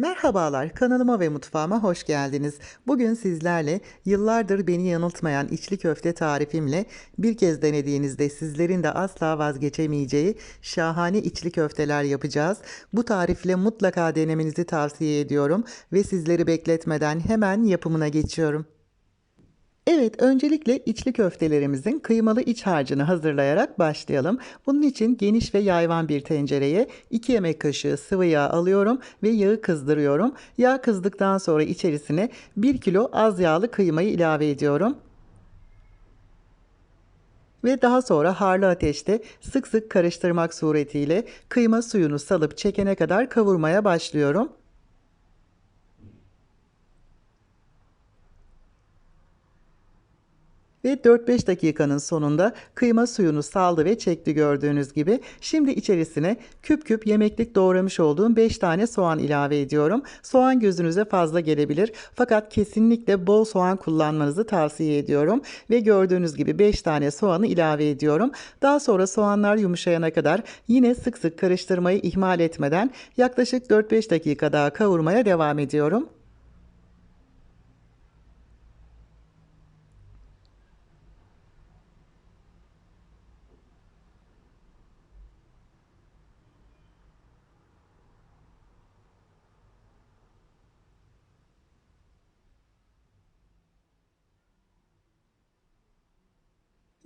Merhabalar, kanalıma ve mutfağıma hoş geldiniz. Bugün sizlerle yıllardır beni yanıltmayan içli köfte tarifimle bir kez denediğinizde sizlerin de asla vazgeçemeyeceği şahane içli köfteler yapacağız. Bu tarifle mutlaka denemenizi tavsiye ediyorum ve sizleri bekletmeden hemen yapımına geçiyorum. Evet, öncelikle içli köftelerimizin kıymalı iç harcını hazırlayarak başlayalım. Bunun için geniş ve yayvan bir tencereye 2 yemek kaşığı sıvı yağ alıyorum ve yağı kızdırıyorum. Yağ kızdıktan sonra içerisine 1 kilo az yağlı kıymayı ilave ediyorum. Ve daha sonra harlı ateşte sık sık karıştırmak suretiyle kıyma suyunu salıp çekene kadar kavurmaya başlıyorum. Ve 4-5 dakikanın sonunda kıyma suyunu saldı ve çekti gördüğünüz gibi. Şimdi içerisine küp küp yemeklik doğramış olduğum 5 tane soğan ilave ediyorum. Soğan gözünüze fazla gelebilir fakat kesinlikle bol soğan kullanmanızı tavsiye ediyorum. Ve gördüğünüz gibi 5 tane soğanı ilave ediyorum. Daha sonra soğanlar yumuşayana kadar yine sık sık karıştırmayı ihmal etmeden yaklaşık 4-5 dakika daha kavurmaya devam ediyorum.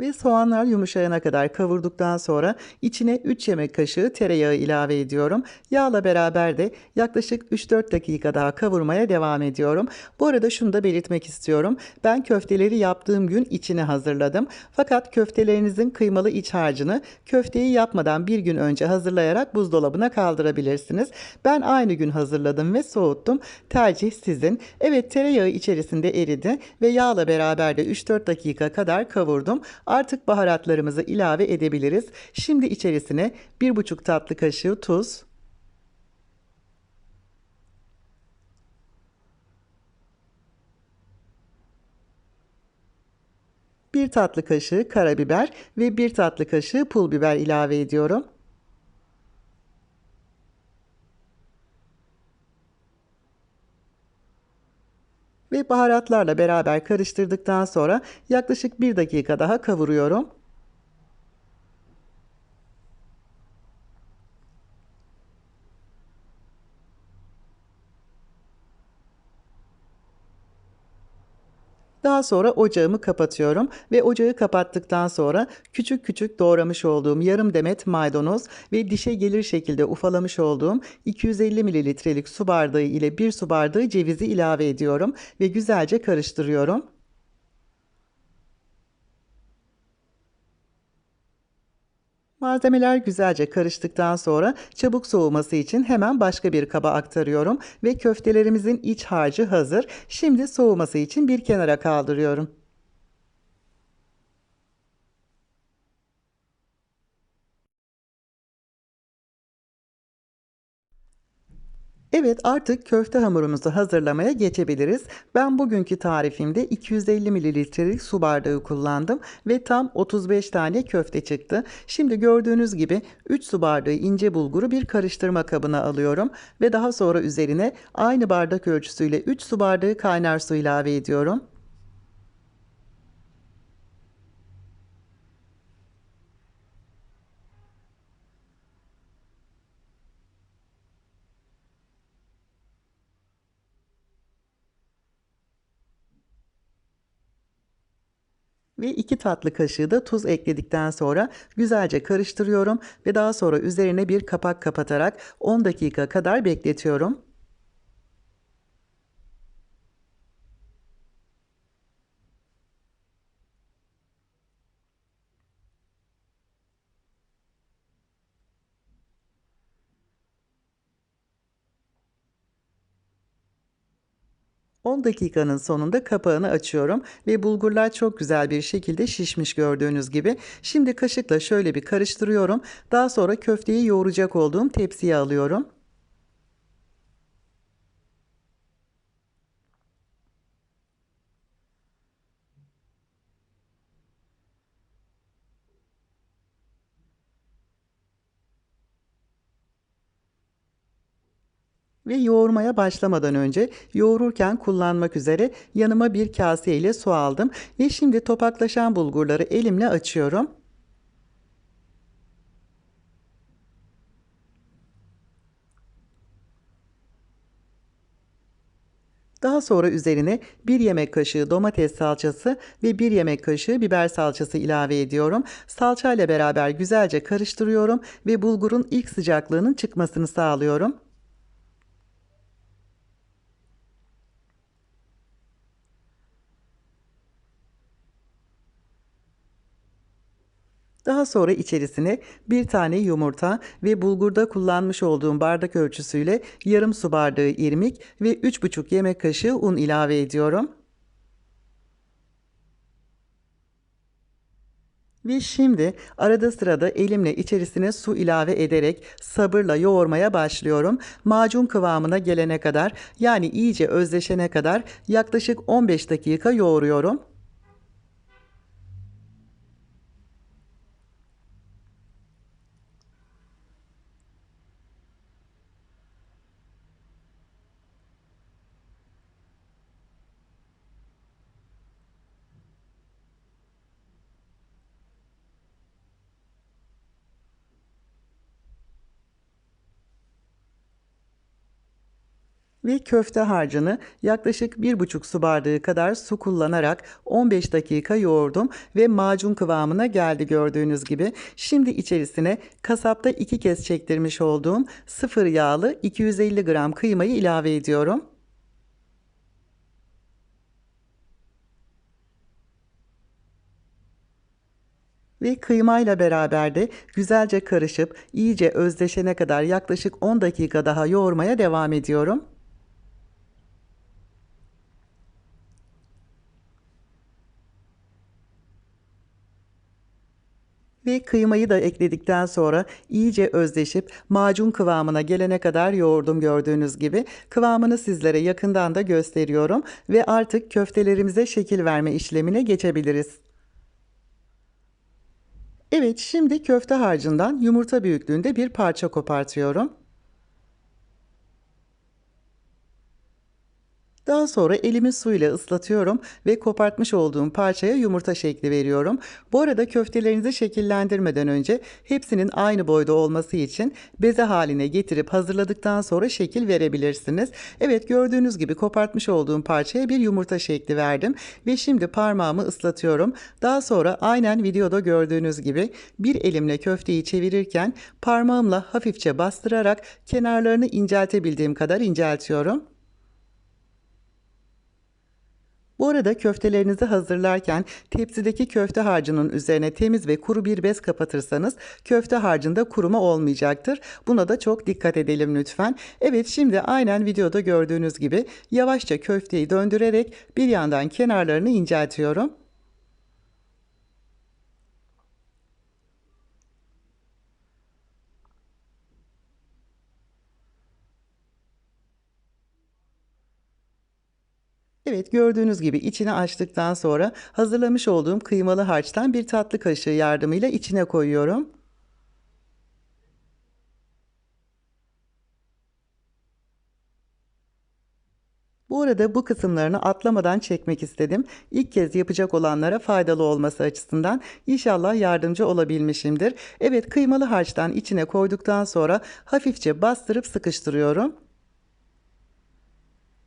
Ve soğanlar yumuşayana kadar kavurduktan sonra içine 3 yemek kaşığı tereyağı ilave ediyorum. Yağla beraber de yaklaşık 3-4 dakika daha kavurmaya devam ediyorum. Bu arada şunu da belirtmek istiyorum. Ben köfteleri yaptığım gün içine hazırladım. Fakat köftelerinizin kıymalı iç harcını köfteyi yapmadan bir gün önce hazırlayarak buzdolabına kaldırabilirsiniz. Ben aynı gün hazırladım ve soğuttum. Tercih sizin. Evet tereyağı içerisinde eridi ve yağla beraber de 3-4 dakika kadar kavurdum. Artık baharatlarımızı ilave edebiliriz. Şimdi içerisine 1,5 tatlı kaşığı tuz, bir tatlı kaşığı karabiber ve bir tatlı kaşığı pul biber ilave ediyorum. Ve baharatlarla beraber karıştırdıktan sonra yaklaşık 1 dakika daha kavuruyorum. Daha sonra ocağımı kapatıyorum ve ocağı kapattıktan sonra küçük küçük doğramış olduğum yarım demet maydanoz ve dişe gelir şekilde ufalamış olduğum 250 mililitrelik su bardağı ile 1 su bardağı cevizi ilave ediyorum ve güzelce karıştırıyorum. Malzemeler güzelce karıştıktan sonra çabuk soğuması için hemen başka bir kaba aktarıyorum ve köftelerimizin iç harcı hazır. Şimdi soğuması için bir kenara kaldırıyorum. Evet artık köfte hamurumuzu hazırlamaya geçebiliriz. Ben bugünkü tarifimde 250 mililitrelik su bardağı kullandım ve tam 35 tane köfte çıktı. Şimdi gördüğünüz gibi 3 su bardağı ince bulguru bir karıştırma kabına alıyorum ve daha sonra üzerine aynı bardak ölçüsüyle 3 su bardağı kaynar su ilave ediyorum. Ve 2 tatlı kaşığı da tuz ekledikten sonra güzelce karıştırıyorum ve daha sonra üzerine bir kapak kapatarak 10 dakika kadar bekletiyorum. 10 dakikanın sonunda kapağını açıyorum ve bulgurlar çok güzel bir şekilde şişmiş gördüğünüz gibi. Şimdi kaşıkla şöyle bir karıştırıyorum. Daha sonra köfteyi yoğuracak olduğum tepsiye alıyorum. Ve yoğurmaya başlamadan önce yoğururken kullanmak üzere yanıma bir kase ile su aldım ve şimdi topaklaşan bulgurları elimle açıyorum. Daha sonra üzerine 1 yemek kaşığı domates salçası ve 1 yemek kaşığı biber salçası ilave ediyorum. Salça ile beraber güzelce karıştırıyorum ve bulgurun ilk sıcaklığının çıkmasını sağlıyorum. Daha sonra içerisine bir tane yumurta ve bulgurda kullanmış olduğum bardak ölçüsüyle yarım su bardağı irmik ve 3,5 yemek kaşığı un ilave ediyorum. Ve şimdi arada sırada elimle içerisine su ilave ederek sabırla yoğurmaya başlıyorum. Macun kıvamına gelene kadar yani iyice özleşene kadar yaklaşık 15 dakika yoğuruyorum. Ve köfte harcını yaklaşık 1,5 su bardağı kadar su kullanarak 15 dakika yoğurdum ve macun kıvamına geldi gördüğünüz gibi. Şimdi içerisine kasapta iki kez çektirmiş olduğum sıfır yağlı 250 gram kıymayı ilave ediyorum. ve kıymayla beraber de güzelce karışıp iyice özdeşene kadar yaklaşık 10 dakika daha yoğurmaya devam ediyorum. Ve kıymayı da ekledikten sonra iyice özleşip macun kıvamına gelene kadar yoğurdum gördüğünüz gibi. Kıvamını sizlere yakından da gösteriyorum ve artık köftelerimize şekil verme işlemine geçebiliriz. Evet şimdi köfte harcından yumurta büyüklüğünde bir parça kopartıyorum. Daha sonra elimi suyla ıslatıyorum ve kopartmış olduğum parçaya yumurta şekli veriyorum. Bu arada köftelerinizi şekillendirmeden önce hepsinin aynı boyda olması için beze haline getirip hazırladıktan sonra şekil verebilirsiniz. Evet gördüğünüz gibi kopartmış olduğum parçaya bir yumurta şekli verdim ve şimdi parmağımı ıslatıyorum. Daha sonra aynen videoda gördüğünüz gibi bir elimle köfteyi çevirirken parmağımla hafifçe bastırarak kenarlarını inceltebildiğim kadar inceltiyorum. Bu arada köftelerinizi hazırlarken tepsideki köfte harcının üzerine temiz ve kuru bir bez kapatırsanız köfte harcında kuruma olmayacaktır. Buna da çok dikkat edelim lütfen. Evet şimdi aynen videoda gördüğünüz gibi yavaşça köfteyi döndürerek bir yandan kenarlarını inceltiyorum. Evet gördüğünüz gibi içini açtıktan sonra hazırlamış olduğum kıymalı harçtan bir tatlı kaşığı yardımıyla içine koyuyorum. Bu arada bu kısımlarını atlamadan çekmek istedim. İlk kez yapacak olanlara faydalı olması açısından inşallah yardımcı olabilmişimdir. Evet kıymalı harçtan içine koyduktan sonra hafifçe bastırıp sıkıştırıyorum.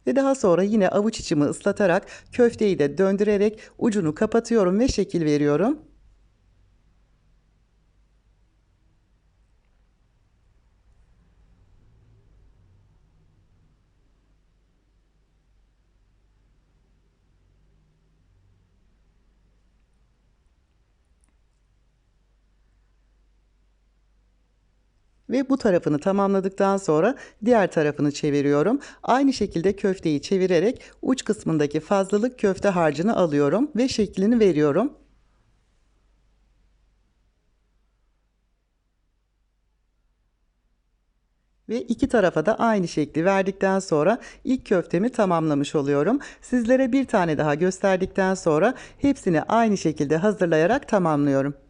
Ve daha sonra yine avuç içimi ıslatarak köfteyi de döndürerek ucunu kapatıyorum ve şekil veriyorum. Ve bu tarafını tamamladıktan sonra diğer tarafını çeviriyorum. Aynı şekilde köfteyi çevirerek uç kısmındaki fazlalık köfte harcını alıyorum ve şeklini veriyorum. Ve iki tarafa da aynı şekli verdikten sonra ilk köftemi tamamlamış oluyorum. Sizlere bir tane daha gösterdikten sonra hepsini aynı şekilde hazırlayarak tamamlıyorum.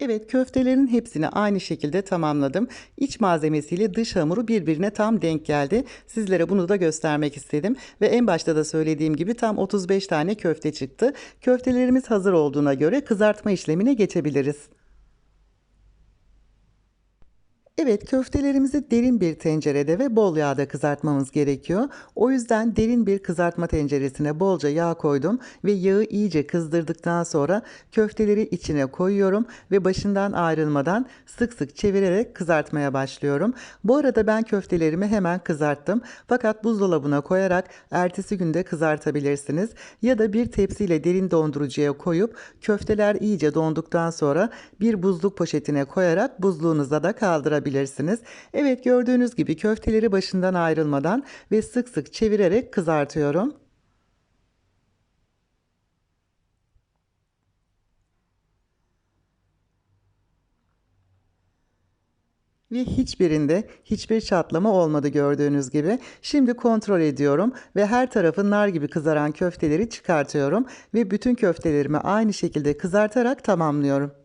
Evet köftelerin hepsini aynı şekilde tamamladım. İç malzemesiyle dış hamuru birbirine tam denk geldi. Sizlere bunu da göstermek istedim. Ve en başta da söylediğim gibi tam 35 tane köfte çıktı. Köftelerimiz hazır olduğuna göre kızartma işlemine geçebiliriz. Evet köftelerimizi derin bir tencerede ve bol yağda kızartmamız gerekiyor. O yüzden derin bir kızartma tenceresine bolca yağ koydum ve yağı iyice kızdırdıktan sonra köfteleri içine koyuyorum ve başından ayrılmadan sık sık çevirerek kızartmaya başlıyorum. Bu arada ben köftelerimi hemen kızarttım fakat buzdolabına koyarak ertesi günde kızartabilirsiniz. Ya da bir tepsiyle derin dondurucuya koyup köfteler iyice donduktan sonra bir buzluk poşetine koyarak buzluğunuza da kaldırabilirsiniz. Evet gördüğünüz gibi köfteleri başından ayrılmadan ve sık sık çevirerek kızartıyorum. Ve hiçbirinde hiçbir çatlama olmadı gördüğünüz gibi. Şimdi kontrol ediyorum ve her tarafı nar gibi kızaran köfteleri çıkartıyorum ve bütün köftelerimi aynı şekilde kızartarak tamamlıyorum.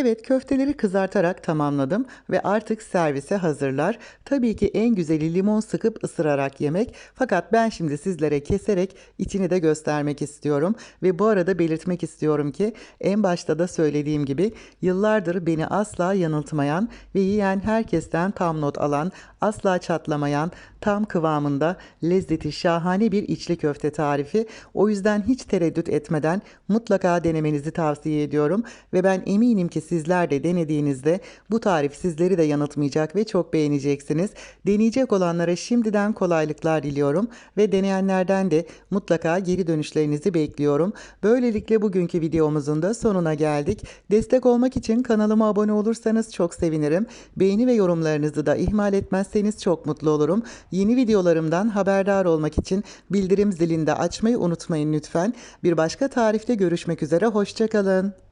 Evet köfteleri kızartarak tamamladım ve artık servise hazırlar. Tabii ki en güzeli limon sıkıp ısırarak yemek. Fakat ben şimdi sizlere keserek içini de göstermek istiyorum. Ve bu arada belirtmek istiyorum ki en başta da söylediğim gibi yıllardır beni asla yanıltmayan ve yiyen herkesten tam not alan, asla çatlamayan, tam kıvamında lezzeti şahane bir içli köfte tarifi. O yüzden hiç tereddüt etmeden mutlaka denemenizi tavsiye ediyorum ve ben eminim ki sizler de denediğinizde bu tarif sizleri de yanıltmayacak ve çok beğeneceksiniz. Deneyecek olanlara şimdiden kolaylıklar diliyorum ve deneyenlerden de mutlaka geri dönüşlerinizi bekliyorum. Böylelikle bugünkü videomuzun da sonuna geldik. Destek olmak için kanalıma abone olursanız çok sevinirim. Beğeni ve yorumlarınızı da ihmal etmezseniz çok mutlu olurum. Yeni videolarımdan haberdar olmak için bildirim zilini de açmayı unutmayın lütfen. Bir başka tarifte görüşmek üzere, hoşçakalın.